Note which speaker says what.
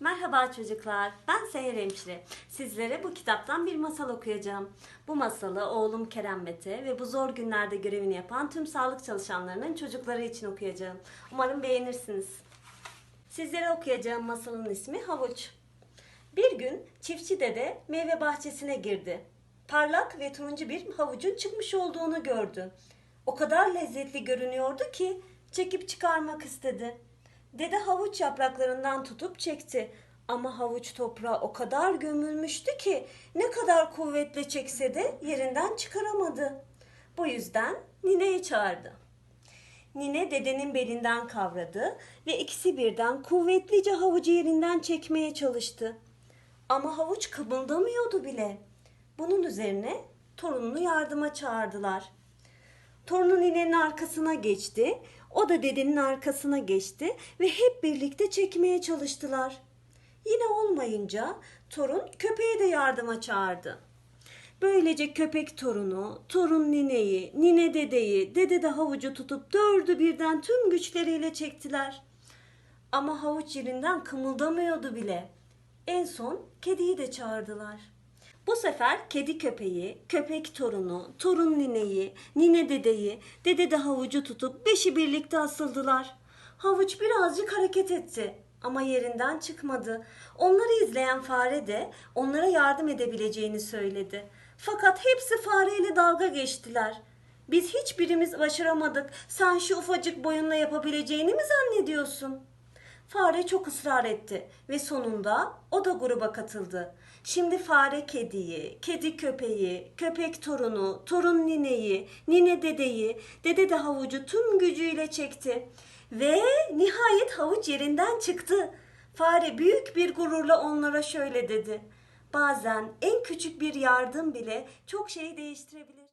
Speaker 1: Merhaba çocuklar, ben Seher Hemşire. Sizlere bu kitaptan bir masal okuyacağım. Bu masalı oğlum Kerem Mete ve bu zor günlerde görevini yapan tüm sağlık çalışanlarının çocukları için okuyacağım. Umarım beğenirsiniz. Sizlere okuyacağım masalın ismi Havuç. Bir gün çiftçi dede meyve bahçesine girdi. Parlak ve turuncu bir havucun çıkmış olduğunu gördü. O kadar lezzetli görünüyordu ki çekip çıkarmak istedi. Dede havuç yapraklarından tutup çekti. Ama havuç toprağa o kadar gömülmüştü ki ne kadar kuvvetle çekse de yerinden çıkaramadı. Bu yüzden nineyi çağırdı. Nine dedenin belinden kavradı ve ikisi birden kuvvetlice havucu yerinden çekmeye çalıştı. Ama havuç kıpıldamıyordu bile. Bunun üzerine torununu yardıma çağırdılar. Torunu ninenin arkasına geçti. O da dedenin arkasına geçti ve hep birlikte çekmeye çalıştılar. Yine olmayınca torun köpeği de yardıma çağırdı. Böylece köpek torunu, torun nineyi, nine dedeyi, dede de havucu tutup dördü birden tüm güçleriyle çektiler. Ama havuç yerinden kımıldamıyordu bile. En son kediyi de çağırdılar. Bu sefer kedi köpeği, köpek torunu, torun nineyi, nine dedeyi, dede de havucu tutup beşi birlikte asıldılar. Havuç birazcık hareket etti ama yerinden çıkmadı. Onları izleyen fare de onlara yardım edebileceğini söyledi. Fakat hepsi fareyle dalga geçtiler. Biz hiçbirimiz başaramadık. Sen şu ufacık boyunla yapabileceğini mi zannediyorsun? Fare çok ısrar etti ve sonunda o da gruba katıldı. Şimdi fare kediyi, kedi köpeği, köpek torunu, torun nineyi, nine dedeyi, dede de havucu tüm gücüyle çekti. Ve nihayet havuç yerinden çıktı. Fare büyük bir gururla onlara şöyle dedi. Bazen en küçük bir yardım bile çok şeyi değiştirebilir.